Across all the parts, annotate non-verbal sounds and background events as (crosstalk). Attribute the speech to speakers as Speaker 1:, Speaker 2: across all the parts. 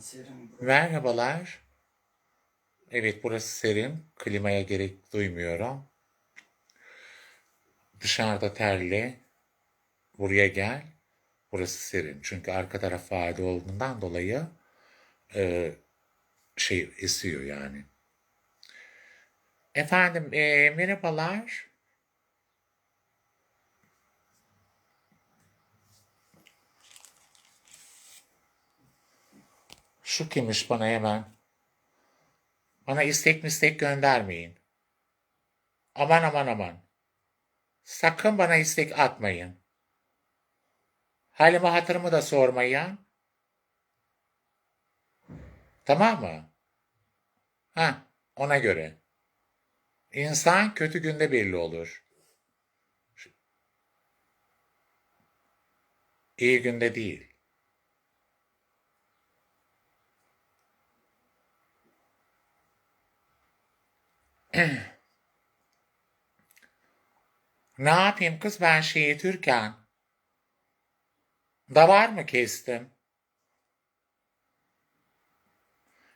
Speaker 1: Serin.
Speaker 2: Merhabalar. Evet burası serin. Klimaya gerek duymuyorum. Dışarıda terli. Buraya gel. Burası serin. Çünkü arka taraf vadi olduğundan dolayı e, şey esiyor yani. Efendim e, merhabalar. Şu kimmiş bana hemen. Bana istek mistek göndermeyin. Aman aman aman. Sakın bana istek atmayın. Halimi hatırımı da sormayın. Tamam mı? Ha, ona göre. İnsan kötü günde belli olur. İyi günde değil. (clears throat) Ne yapayım kız ben şeyi Türkan? Davar mı kestim?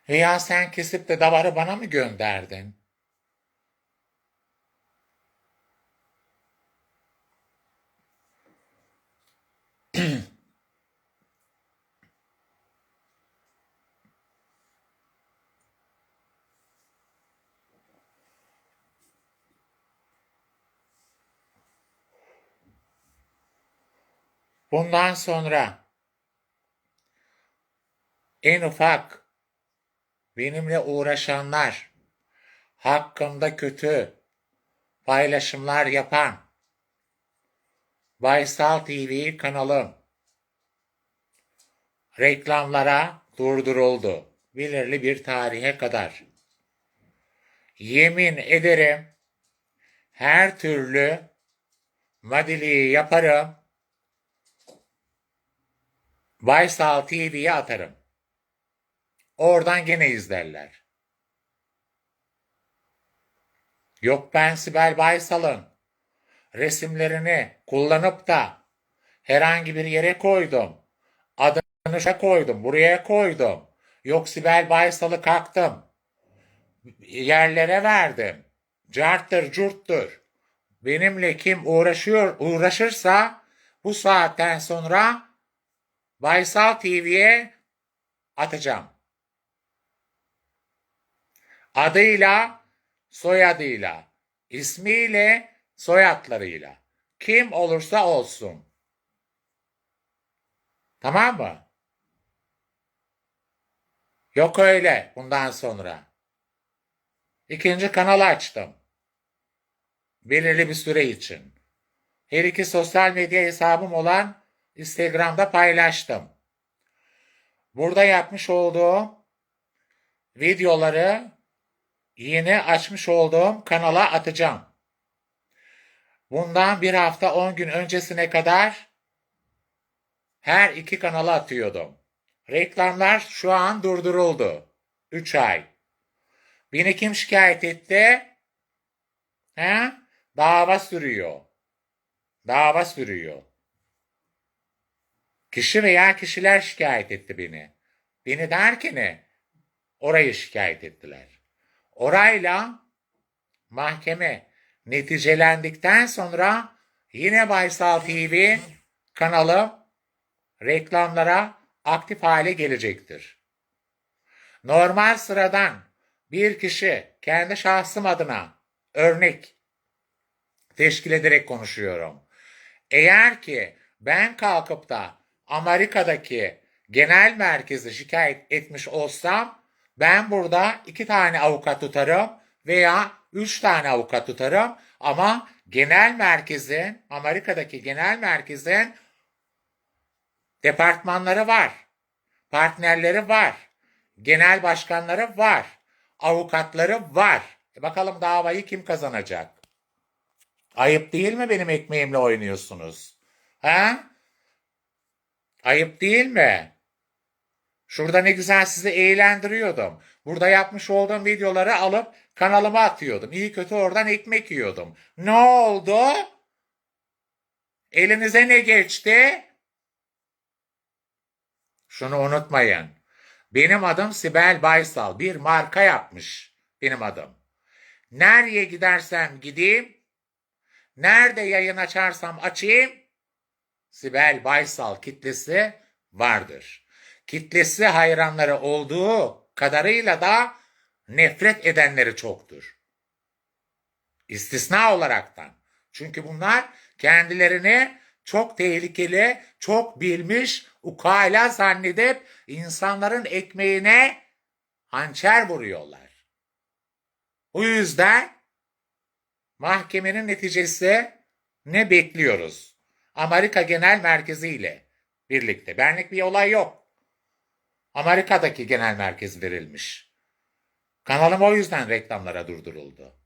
Speaker 2: Veya sen kesip de davarı bana mı gönderdin? Bundan sonra en ufak benimle uğraşanlar, hakkımda kötü paylaşımlar yapan Baysal TV kanalım reklamlara durduruldu. Belirli bir tarihe kadar. Yemin ederim her türlü madiliği yaparım. Baysal TV'ye atarım. Oradan gene izlerler. Yok ben Sibel Baysal'ın resimlerini kullanıp da herhangi bir yere koydum. Adını şuraya koydum, buraya koydum. Yok Sibel Baysal'ı kalktım. Yerlere verdim. Carttır curttur. Benimle kim uğraşıyor, uğraşırsa bu saatten sonra Baysal TV'ye atacağım. Adıyla, soyadıyla, ismiyle, soyadlarıyla. Kim olursa olsun. Tamam mı? Yok öyle bundan sonra. İkinci kanal açtım. Belirli bir süre için. Her iki sosyal medya hesabım olan Instagram'da paylaştım. Burada yapmış olduğum videoları yeni açmış olduğum kanala atacağım. Bundan bir hafta 10 gün öncesine kadar her iki kanala atıyordum. Reklamlar şu an durduruldu. 3 ay. Beni kim şikayet etti? He? Dava sürüyor. Dava sürüyor. Kişi veya kişiler şikayet etti beni. Beni derken? Orayı şikayet ettiler. Orayla mahkeme neticelendikten sonra yine Baysal TV kanalı reklamlara aktif hale gelecektir. Normal sıradan bir kişi kendi şahsım adına örnek teşkil ederek konuşuyorum. Eğer ki ben kalkıp da Amerika'daki genel merkezi şikayet etmiş olsam ben burada iki tane avukat tutarım veya üç tane avukat tutarım ama genel merkezin Amerika'daki genel merkezin departmanları var, partnerleri var, genel başkanları var, avukatları var. E bakalım davayı kim kazanacak? Ayıp değil mi benim ekmeğimle oynuyorsunuz? Ha? Ayıp değil mi? Şurada ne güzel sizi eğlendiriyordum. Burada yapmış olduğum videoları alıp kanalıma atıyordum. İyi kötü oradan ekmek yiyordum. Ne oldu? Elinize ne geçti? Şunu unutmayın. Benim adım Sibel Baysal. Bir marka yapmış benim adım. Nereye gidersem gideyim, nerede yayın açarsam açayım, Sibel Baysal kitlesi vardır. Kitlesi hayranları olduğu kadarıyla da nefret edenleri çoktur. İstisna olaraktan. Çünkü bunlar kendilerini çok tehlikeli, çok bilmiş, ukala zannedip insanların ekmeğine hançer vuruyorlar. O yüzden mahkemenin neticesi ne bekliyoruz? Amerika Genel Merkezi ile birlikte. Benlik bir olay yok. Amerika'daki genel merkez verilmiş. Kanalım o yüzden reklamlara durduruldu.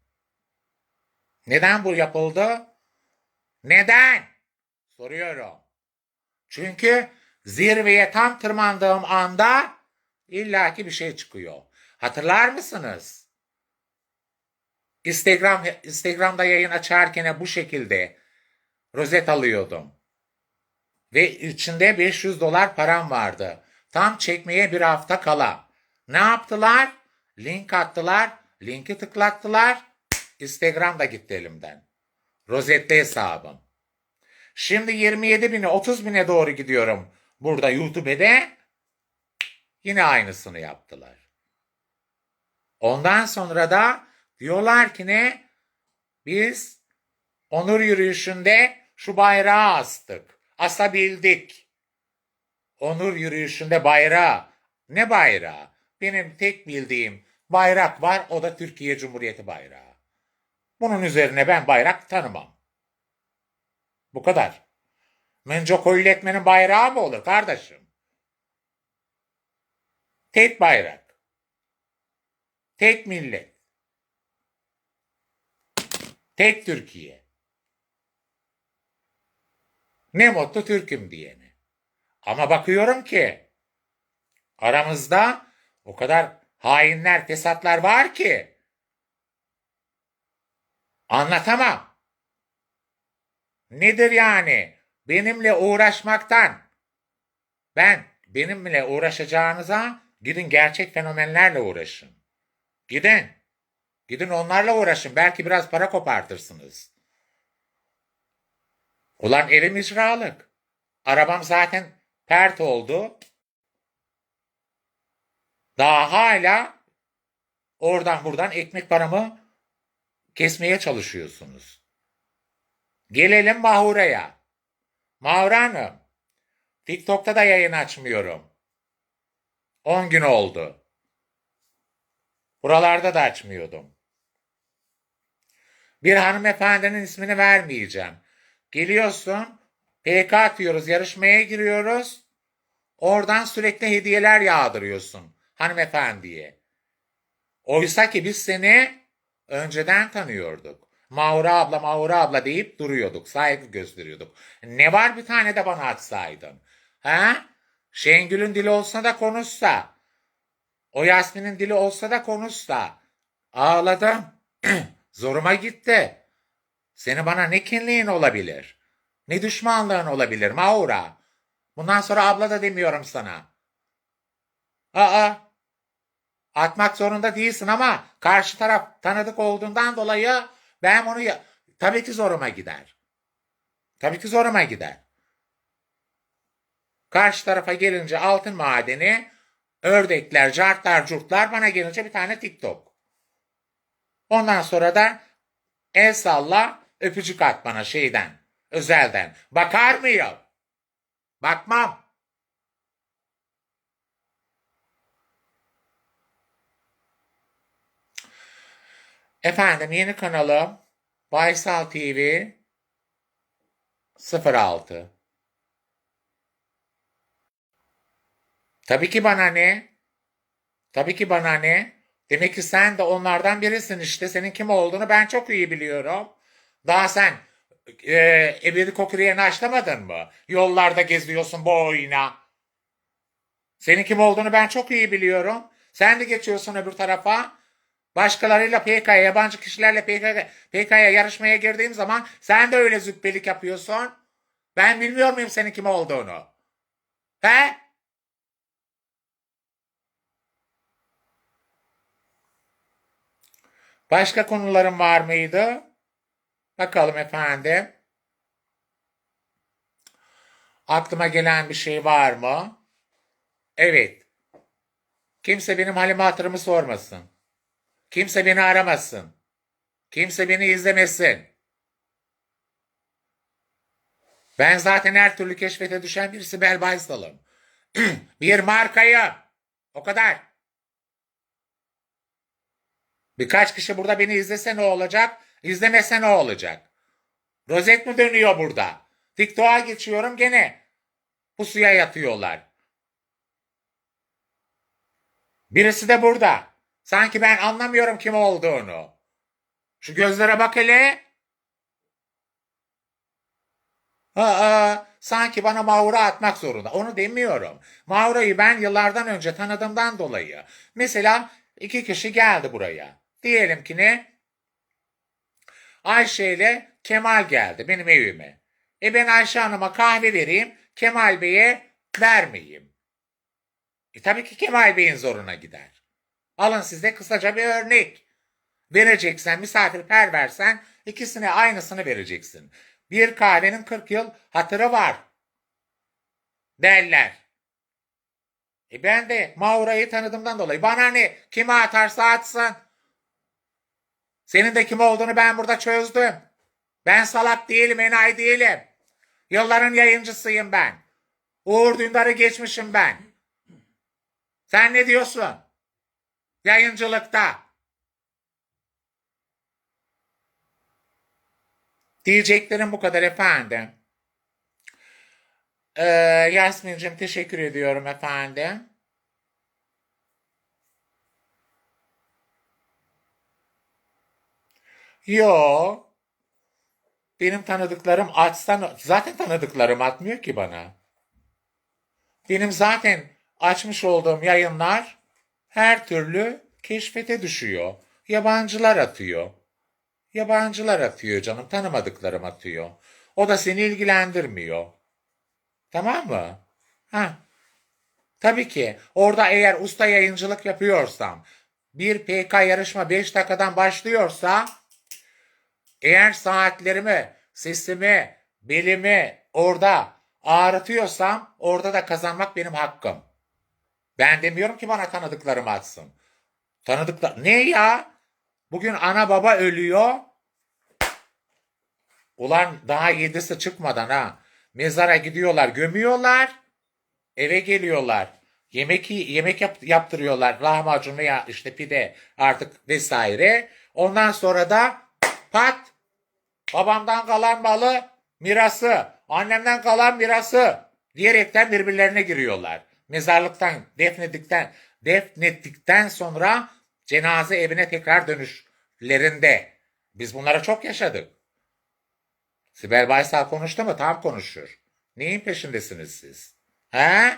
Speaker 2: Neden bu yapıldı? Neden? Soruyorum. Çünkü zirveye tam tırmandığım anda illaki bir şey çıkıyor. Hatırlar mısınız? Instagram Instagram'da yayın açarken bu şekilde rozet alıyordum. Ve içinde 500 dolar param vardı. Tam çekmeye bir hafta kala. Ne yaptılar? Link attılar. Linki tıklattılar. Instagram da gitti elimden. Rozetli hesabım. Şimdi 27 bine 30 bine doğru gidiyorum. Burada YouTube'de yine aynısını yaptılar. Ondan sonra da diyorlar ki ne? Biz onur yürüyüşünde şu bayrağı astık. Asabildik. Onur yürüyüşünde bayrağı. Ne bayrağı? Benim tek bildiğim bayrak var o da Türkiye Cumhuriyeti bayrağı. Bunun üzerine ben bayrak tanımam. Bu kadar. Mencok illetmenin bayrağı mı olur kardeşim? Tek bayrak. Tek millet. Tek Türkiye. Ne mutlu Türk'üm diyene. Ama bakıyorum ki aramızda o kadar hainler, fesatlar var ki anlatamam. Nedir yani? Benimle uğraşmaktan. Ben benimle uğraşacağınıza gidin gerçek fenomenlerle uğraşın. Gidin. Gidin onlarla uğraşın. Belki biraz para kopartırsınız. Ulan evim icralık. Arabam zaten pert oldu. Daha hala oradan buradan ekmek paramı kesmeye çalışıyorsunuz. Gelelim Mahura'ya. Mahura Hanım, TikTok'ta da yayın açmıyorum. 10 gün oldu. Buralarda da açmıyordum. Bir hanımefendinin ismini vermeyeceğim. Geliyorsun, PK atıyoruz, yarışmaya giriyoruz. Oradan sürekli hediyeler yağdırıyorsun hanımefendiye. Oysa ki biz seni önceden tanıyorduk. Maura abla, Maura abla deyip duruyorduk. Saygı gösteriyorduk. Ne var bir tane de bana atsaydın? Ha? Şengül'ün dili olsa da konuşsa. O Yasmin'in dili olsa da konuşsa. Ağladım. (clears throat) Zoruma gitti. Seni bana ne kinliğin olabilir? Ne düşmanlığın olabilir Maura? Bundan sonra abla da demiyorum sana. Aa, atmak zorunda değilsin ama karşı taraf tanıdık olduğundan dolayı ben onu ya- tabii ki zoruma gider. Tabii ki zoruma gider. Karşı tarafa gelince altın madeni, ördekler, cartlar, curtlar bana gelince bir tane TikTok. Ondan sonra da el salla, öpücük at bana şeyden, özelden. Bakar mıyım? Bakmam. Efendim yeni kanalım Baysal TV 06. Tabii ki bana ne? Tabii ki bana ne? Demek ki sen de onlardan birisin işte. Senin kim olduğunu ben çok iyi biliyorum. Daha sen e, ebedi kokriyerini açlamadın mı? Yollarda geziyorsun boyuna. Senin kim olduğunu ben çok iyi biliyorum. Sen de geçiyorsun öbür tarafa. Başkalarıyla PK'ya, yabancı kişilerle PK'ya PK yarışmaya girdiğim zaman sen de öyle züppelik yapıyorsun. Ben bilmiyor muyum senin kim olduğunu? He? Başka konuların var mıydı? Bakalım efendim. Aklıma gelen bir şey var mı? Evet. Kimse benim halimi hatırımı sormasın. Kimse beni aramasın. Kimse beni izlemesin. Ben zaten her türlü keşfete düşen bir Sibel Baysal'ım. (clears throat) bir markayım. O kadar. Birkaç kişi burada beni izlese ne olacak? İzlemese ne olacak? Rozet mi dönüyor burada? TikTok'a geçiyorum gene. Pusuya yatıyorlar. Birisi de burada. Sanki ben anlamıyorum kim olduğunu. Şu gözlere bak hele. Aa, sanki bana Maura atmak zorunda. Onu demiyorum. Maura'yı ben yıllardan önce tanıdığımdan dolayı. Mesela iki kişi geldi buraya. Diyelim ki ne? Ayşe ile Kemal geldi benim evime. E ben Ayşe Hanım'a kahve vereyim, Kemal Bey'e vermeyeyim. E tabii ki Kemal Bey'in zoruna gider. Alın size kısaca bir örnek. Vereceksen, misafirperversen ikisine aynısını vereceksin. Bir kahvenin 40 yıl hatırı var. Derler. E ben de Maura'yı tanıdığımdan dolayı bana ne kime atarsa atsın. Senin de kim olduğunu ben burada çözdüm. Ben salak değilim, enayi değilim. Yılların yayıncısıyım ben. Uğur Dündar'ı geçmişim ben. Sen ne diyorsun? Yayıncılıkta. Diyeceklerim bu kadar efendim. Ee, Yasmin'cim teşekkür ediyorum efendim. Yo. Benim tanıdıklarım açsan zaten tanıdıklarım atmıyor ki bana. Benim zaten açmış olduğum yayınlar her türlü keşfete düşüyor. Yabancılar atıyor. Yabancılar atıyor canım. Tanımadıklarım atıyor. O da seni ilgilendirmiyor. Tamam mı? Ha. Tabii ki orada eğer usta yayıncılık yapıyorsam bir PK yarışma 5 dakikadan başlıyorsa eğer saatlerimi, sesimi, belimi orada ağrıtıyorsam orada da kazanmak benim hakkım. Ben demiyorum ki bana tanıdıklarım atsın. Tanıdıklar... Ne ya? Bugün ana baba ölüyor. Ulan daha yedisi çıkmadan ha. Mezara gidiyorlar, gömüyorlar. Eve geliyorlar. Yemek yemek yap, yaptırıyorlar. Lahmacun veya işte pide artık vesaire. Ondan sonra da pat babamdan kalan malı mirası, annemden kalan mirası diyerekten birbirlerine giriyorlar. Mezarlıktan defnedikten defnettikten sonra cenaze evine tekrar dönüşlerinde. Biz bunları çok yaşadık. Sibel Baysal konuştu mu? Tam konuşur. Neyin peşindesiniz siz? He?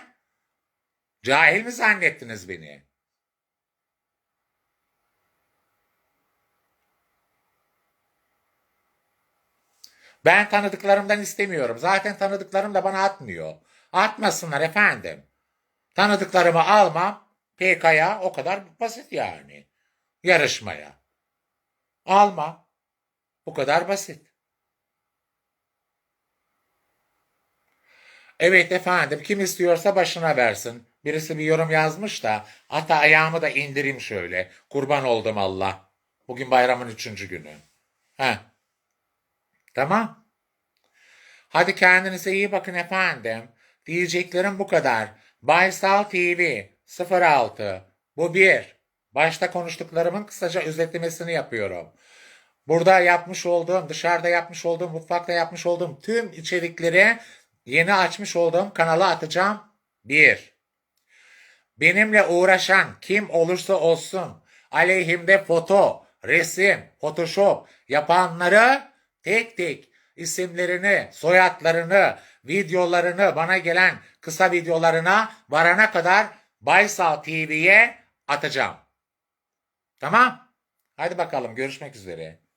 Speaker 2: Cahil mi zannettiniz beni? Ben tanıdıklarımdan istemiyorum. Zaten tanıdıklarım da bana atmıyor. Atmasınlar efendim. Tanıdıklarımı almam. PK'ya o kadar basit yani. Yarışmaya. Alma. Bu kadar basit. Evet efendim kim istiyorsa başına versin. Birisi bir yorum yazmış da hatta ayağımı da indireyim şöyle. Kurban oldum Allah. Bugün bayramın üçüncü günü. Heh. Tamam. Hadi kendinize iyi bakın efendim. Diyeceklerim bu kadar. Baysal TV 06 bu bir. Başta konuştuklarımın kısaca özetlemesini yapıyorum. Burada yapmış olduğum, dışarıda yapmış olduğum, mutfakta yapmış olduğum tüm içerikleri yeni açmış olduğum kanala atacağım. Bir. Benimle uğraşan kim olursa olsun aleyhimde foto, resim, photoshop yapanları tek tek isimlerini, soyadlarını, videolarını bana gelen kısa videolarına varana kadar Baysal TV'ye atacağım. Tamam? Hadi bakalım görüşmek üzere.